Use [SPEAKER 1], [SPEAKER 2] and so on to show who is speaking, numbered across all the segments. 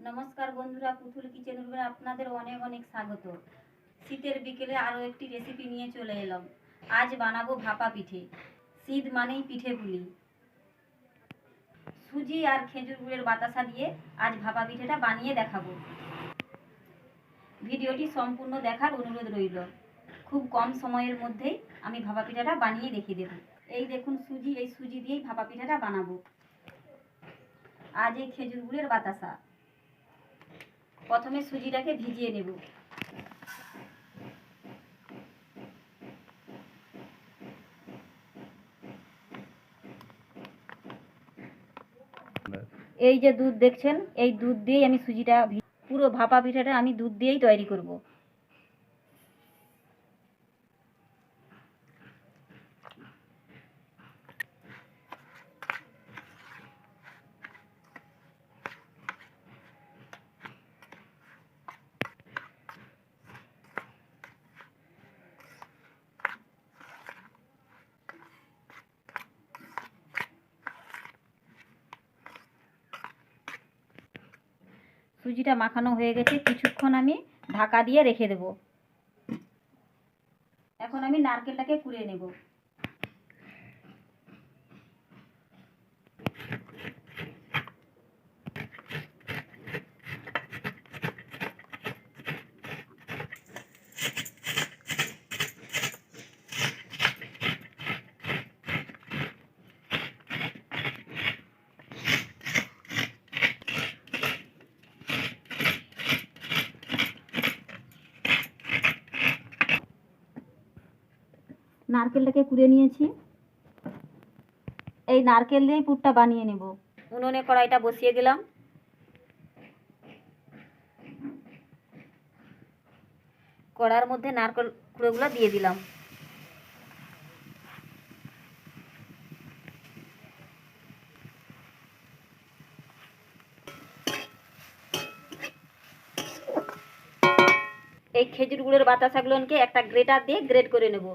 [SPEAKER 1] নমস্কার বন্ধুরা পুতুল কিচেন রুমে আপনাদের অনেক অনেক স্বাগত। শীতের বিকেলে আরও একটি রেসিপি নিয়ে চলে এলাম। আজ বানাবো ভাপা পিঠে। শীত মানেই পিঠে পুলি। সুজি আর খেজুর গুড়ের বাতাসা দিয়ে আজ ভাপা পিঠেটা বানিয়ে দেখাবো। ভিডিওটি সম্পূর্ণ দেখার অনুরোধ রইল। খুব কম সময়ের মধ্যেই আমি ভাপা পিঠাটা বানিয়ে দেখিয়ে দেবো। এই দেখুন সুজি, এই সুজি দিয়েই ভাপা পিঠাটা বানাবো। আজ এই খেজুর গুড়ের বাতাসা। প্রথমে সুজিটাকে ভিজিয়ে নেব। এই যে দুধ দেখছেন, এই দুধ দিয়েই আমি সুজিটা পুরো ভাপা পিঠাটা আমি দুধ দিয়েই তৈরি করব। সুজিটা মাখানো হয়ে গেছে, কিছুক্ষণ আমি ঢাকা দিয়ে রেখে দেব। এখন আমি নারকেলটাকে কুড়িয়ে নেব। নারকেলটাকে কুড়িয়ে নিয়েছি। এই নারকেল দিয়েই পুরটা বানিয়ে নেব। উনুনে কড়াইটা বসিয়ে দিলাম। কড়ার মধ্যে নারকেল কুড়োগুলো দিয়ে দিলাম। এই খেজুর গুড়ের বাতাসাগুলোকে একটা গ্রেটার দিয়ে গ্রেট করে নেব।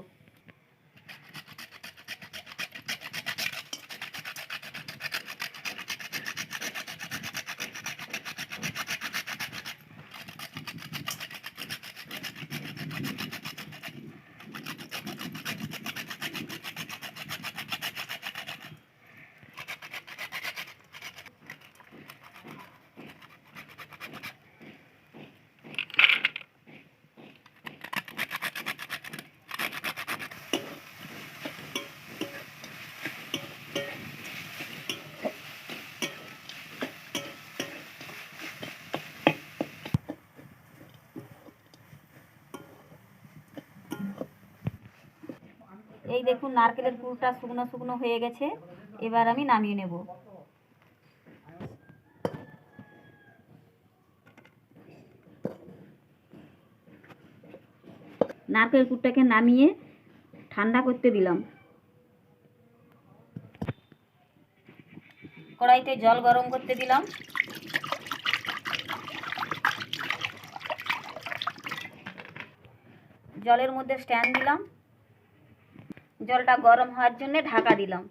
[SPEAKER 1] এই দেখুন, নারকেলের পুরটা শুকনো শুকনো হয়ে গেছে। এবার আমি নামিয়ে নেব। নারকেল পুরটাকে নামিয়ে ঠান্ডা করতে দিলাম। কড়াইতে জল গরম করতে দিলাম। জলের মধ্যে স্ট্যান্ড দিলাম। জলটা গরম হওয়ার জন্য ঢাকা দিলাম।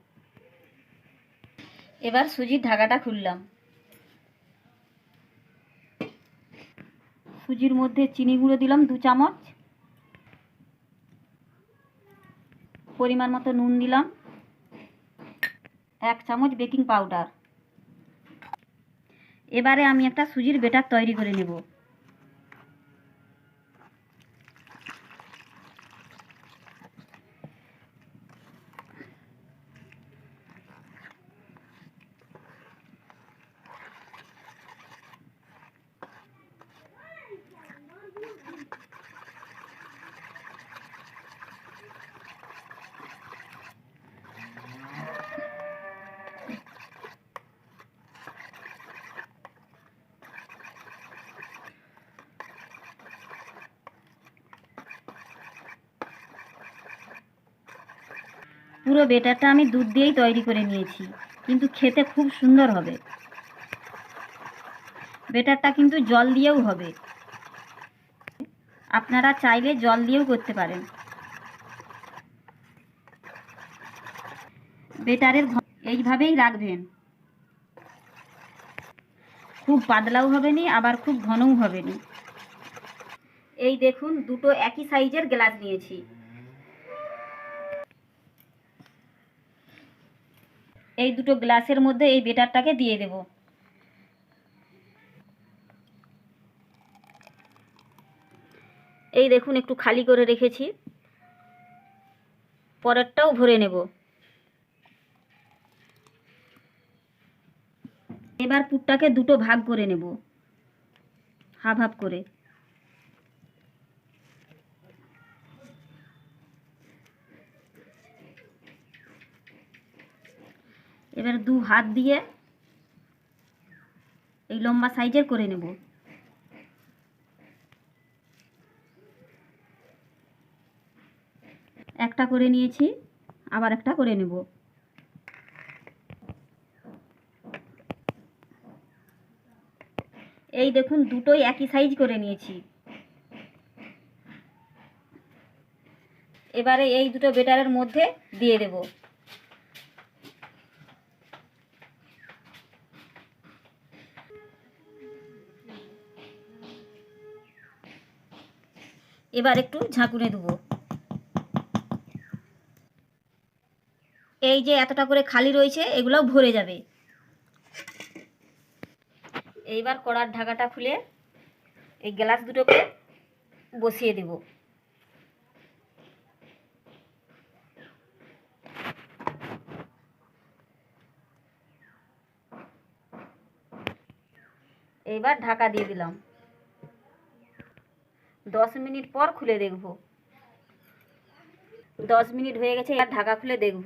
[SPEAKER 1] এবার সুজির ঢাকাটা খুললাম। সুজির মধ্যে চিনি গুঁড়ো দিলাম দু চামচ। পরিমাণ মতো নুন দিলাম। এক চামচ বেকিং পাউডার। এবারে আমি একটা সুজির বেটার তৈরি করে নেব। পুরো বেটারটা আমি দুধ দিয়েই তৈরি করে নিয়েছি, কিন্তু খেতে খুব সুন্দর হবে। বেটারটা কিন্তু জল দিয়েও হবে। আপনারা চাইলে জল দিয়েও করতে পারেন। বেটারের এইভাবেই রাখবেন। খুব পাতলাও হবে নি, আবার খুব ঘনও হবে নি। এই দেখুন, দুটো একই সাইজের গ্লাস নিয়েছি। এই দুটো গ্লাসের মধ্যে এই বেটারটাকে দিয়ে দেব। এই দেখুন, একটু খালি করে রেখেছি। পরেরটাও ভরে নেব। এবার পুরটাকে দুটো ভাগ করে নেব। হাফ হাফ করে। এবার দু হাত দিয়ে এই লম্বা সাইজের করে নেব। একটা করে নিয়েছি, আবার একটা করে নেব। এই দেখুন, দুটোই একই সাইজ করে নিয়েছি। এবারে এই দুটো বেটারের মধ্যে দিয়ে দেব। এবার একটু ঝাঁকুনে দেবো। এই যে এতটা করে খালি রয়েছে, এগুলোও ভরে যাবে। এইবার কড়ার ঢাকাটা খুলে এই গ্লাস দুটোকে বসিয়ে দেব। এইবার ঢাকা দিয়ে দিলাম। দশ মিনিট পর খুলে দেখব। দশ মিনিট হয়ে গেছে এবার ঢাকা খুলে দেখব।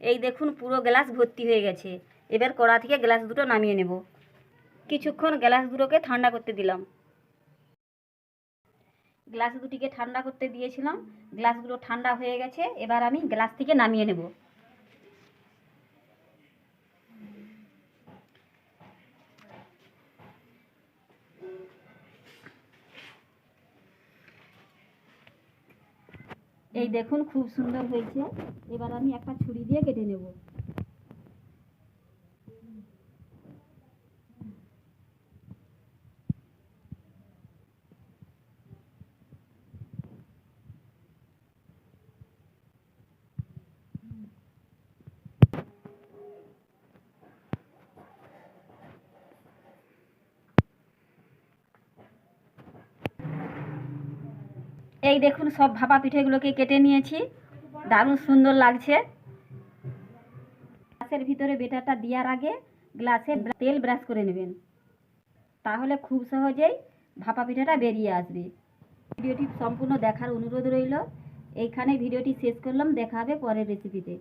[SPEAKER 1] এই দেখুন পুরো গ্লাস ভর্তি হয়ে গেছে। এবার কড়া থেকে গ্লাস দুটো নামিয়ে নেব। কিছুক্ষণ গ্লাস দুটোকে ঠান্ডা করতে দিলাম। গ্লাস দুটিকে ঠান্ডা করতে দিয়েছিলাম। গ্লাসগুলো ঠান্ডা হয়ে গেছে এবার আমি গ্লাস থেকে নামিয়ে নেব। এই দেখুন খুব সুন্দর হয়েছে। এবার আমি একটা ছুরি দিয়ে কেটে নেব। এই দেখুন, সব ভাপা পিঠেগুলোকে কেটে নিয়েছি। দারুণ সুন্দর লাগছে। গ্লাসের ভিতরে বেটারটা দেওয়ার আগে গ্লাসে তেল ব্রাশ করে নেবেন। তাহলে খুব সহজেই ভাপা পিঠাটা বেরিয়ে আসবে। ভিডিওটি সম্পূর্ণ দেখার অনুরোধ রইল। এইখানে ভিডিওটি শেষ করলাম। দেখা হবে পরের রেসিপিতে